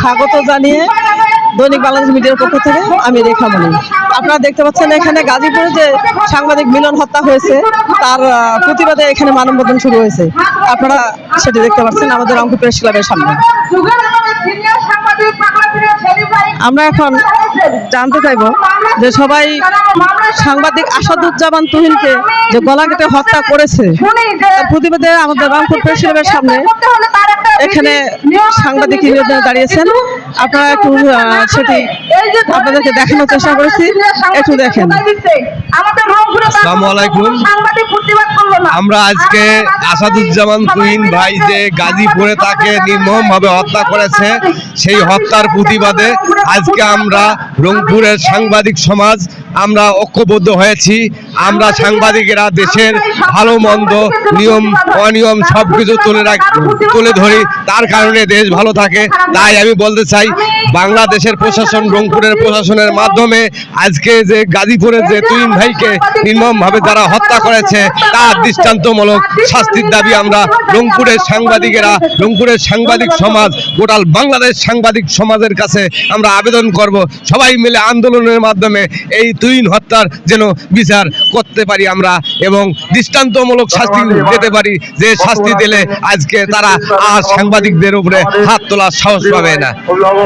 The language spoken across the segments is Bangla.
স্বাগত জানিয়ে দৈনিক বাংলাদেশ মিডিয়ার পক্ষ থেকে আমি রেখা মনি। আপনারা দেখতে পাচ্ছেন এখানে গাজীপুরে যে সাংবাদিক মিলন হত্যা হয়েছে তার প্রতিবাদে এখানে মানববন্ধন শুরু হয়েছে। আপনারা সেটি দেখতে পাচ্ছেন আমাদের অঙ্ক প্রেস ক্লাবের সামনে। আমরা এখন জানতে চাইব যে সবাই সাংবাদিক আসাদুজ্জামান তুহিনকে যে গলা কেটে হত্যা করেছে প্রতিবেদে আমাদের রংপুর প্রেসিডেন্টের সামনে এখানে সাংবাদিক দাঁড়িয়েছেন। আপনারা একটু সেটি আপনাদেরকে দেখানোর চেষ্টা করেছি। একটু দেখেন। আসসালামু আলাইকুম। আমরা আজকে আসাদুজ্জামান তুহিন ভাই যে গাজীপুরে তাকে নির্মমভাবে হত্যা করেছে সেই হত্যার প্রতিবাদে আজকে আমরা রংপুরের সাংবাদিক সমাজ আমরা ঐক্যবদ্ধ হয়েছি। আমরা সাংবাদিকেরা দেশের ভালো মন্দ নিয়ম অনিয়ম সব কিছু তুলে রাখ তুলে ধরি। তার কারণে দেশ ভালো থাকে। তাই আমি বলতে চাই বাংলাদেশের প্রশাসন, রংপুরের প্রশাসনের মাধ্যমে আজকে যে গাজীপুরের যে তুহিন ভাইকে নির্মমভাবে যারা হত্যা করেছে, তার দৃষ্টান্তমূলক শাস্তির দাবি আমরা রংপুরের সাংবাদিকেরা, রংপুরের সাংবাদিক সমাজ গোটাল বাংলাদেশ সাংবাদিক সমাজের কাছে আমরা আবেদন করব। সবাই মিলে আন্দোলনের মাধ্যমে এই তুইন হত্যার যেন বিচার করতে পারি আমরা এবং দৃষ্টান্তমূলক শাস্তি দিতে পারি। যে শাস্তি দিলে আজকে তারা আর সাংবাদিকদের উপরে হাত তোলার সাহস পাবে না।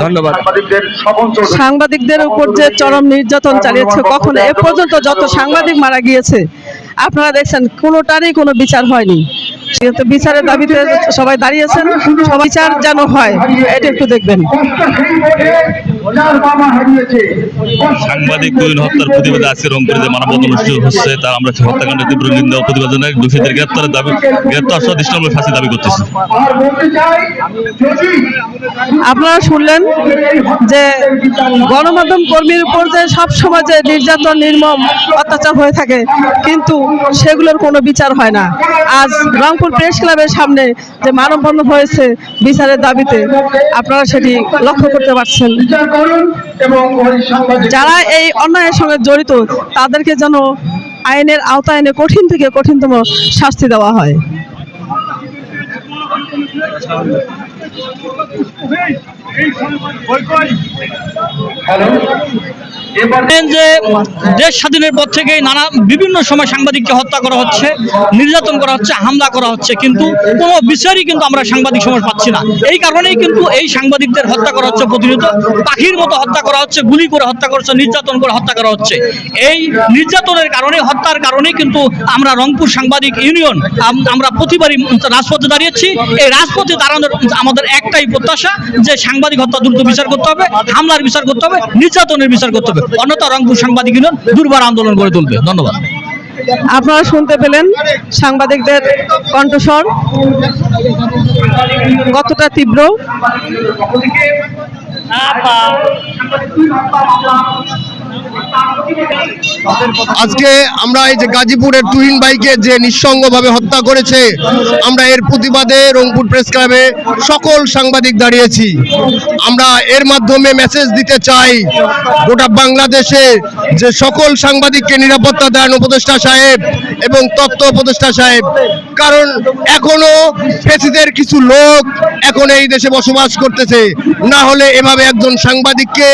ধন্যবাদ। সাংবাদিকদের উপর যে চরম নির্যাতন চালিয়েছে কখন এ পর্যন্ত যত সাংবাদিক মারা গিয়েছে আপনারা দেখছেন কোনোটারই কোনো বিচার হয়নি। সেহেতু বিচারের দাবিতে সবাই দাঁড়িয়েছেন সবাই বিচার যেন হয় এটা একটু দেখবেন। সাংবাদিক হত্যার প্রতিবাদে আজকে রংপুরে যে মানববন্ধন অনুষ্ঠিত হচ্ছে তার আমরা হত্যাকাণ্ডের তীব্র নিন্দা ও প্রতিবাদ জানাই। দোষীদের গ্রেপ্তারের দাবি গ্রেপ্তার সহ দৃষ্টান্তমূলক শাস্তি দাবি করতেছি। আপনারা শুনলেন যে গণমাধ্যম কর্মীর উপর যে সব সময় যে নির্যাতন নির্মম অত্যাচার হয়ে থাকে কিন্তু সেগুলোর কোনো বিচার হয় না। আজ রংপুর প্রেস ক্লাবের সামনে যে মানববন্ধন হয়েছে বিচারের দাবিতে আপনারা সেটি লক্ষ্য করতে পারছেন। যারা এই অন্যায়ের সঙ্গে জড়িত তাদেরকে যেন আইনের আওতায় এনে কঠিন থেকে কঠিনতম শাস্তি দেওয়া হয়। জানেন যে দেশ স্বাধীনের পর থেকেই নানা বিভিন্ন সময় সাংবাদিককে হত্যা করা হচ্ছে, নির্যাতন করা হচ্ছে, হামলা করা হচ্ছে, কিন্তু কোনো বিচারই কিন্তু আমরা সাংবাদিক সমাজ পাচ্ছি না। এই কারণেই কিন্তু এই সাংবাদিকদের হত্যা করা হচ্ছে প্রতিনিয়ত। পাখির মতো হত্যা করা হচ্ছে, গুলি করে হত্যা করা হচ্ছে, নির্যাতন করে হত্যা করা হচ্ছে। এই নির্যাতনের কারণে, হত্যার কারণেই কিন্তু আমরা রংপুর সাংবাদিক ইউনিয়ন আমরা প্রতিবারই রাজপথে দাঁড়িয়েছি। এই রাজপথে দাঁড়ানোর আমাদের একটাই প্রত্যাশা, যে সাংবাদিক হত্যা দ্রুত বিচার করতে হবে, হামলার বিচার করতে হবে, নির্যাতনের বিচার করতে হবে। অন্যথা রংপুর সাংবাদিক ইউনিয়ন দুর্বার আন্দোলন গড়ে তুলবে। ধন্যবাদ। আপনারা শুনতে পেলেন সাংবাদিকদের কণ্ঠস্বর। কতটা তীব্র। আজকে আমরা এই যে গাজীপুরের তুহিন ভাইকে যে নিঃসঙ্গভাবে হত্যা করেছে, আমরা এর প্রতিবাদে রংপুর প্রেস ক্লাবে সকল সাংবাদিক দাঁড়িয়েছি। আমরা এর মাধ্যমে মেসেজ দিতে চাই, গোটা বাংলাদেশে যে সকল সাংবাদিককে নিরাপত্তা দেন উপদেষ্টা সাহেব এবং তত্ত্ব উপদেষ্টা সাহেব। কারণ এখনও ফেসিদের কিছু লোক এখন এই দেশে বসবাস করতেছে। না হলে এভাবে একজন সাংবাদিককে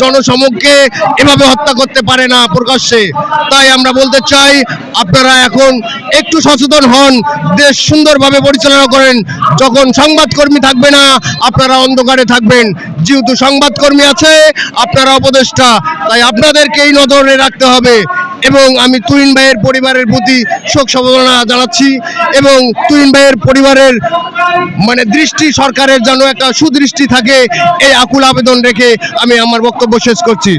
জনসমক্ষে এভাবে হত্যা করতে পারে না প্রকাশ্যে। তাই আমরা বলতে চাই, আপনারা এখন একটু সচেতন হন, দেশ সুন্দরভাবে পরিচালনা করেন। যখন সংবাদকর্মী থাকবে না, আপনারা অন্ধকারে থাকবেন। যেহেতু সংবাদকর্মী আছে, আপনারা উপদেষ্টা। তাই আপনাদেরকেই নজরে রাখতে হবে। এবং আমি তুহিন ভাইয়ের পরিবারের প্রতি শোক সমবেদনা জানাচ্ছি এবং তুহিন ভাইয়ের পরিবারের মানে দৃষ্টি সরকারের যেন একটা সুদৃষ্টি থাকে, এই আকুল আবেদন রেখে আমি আমার বক্তব্য শেষ করছি।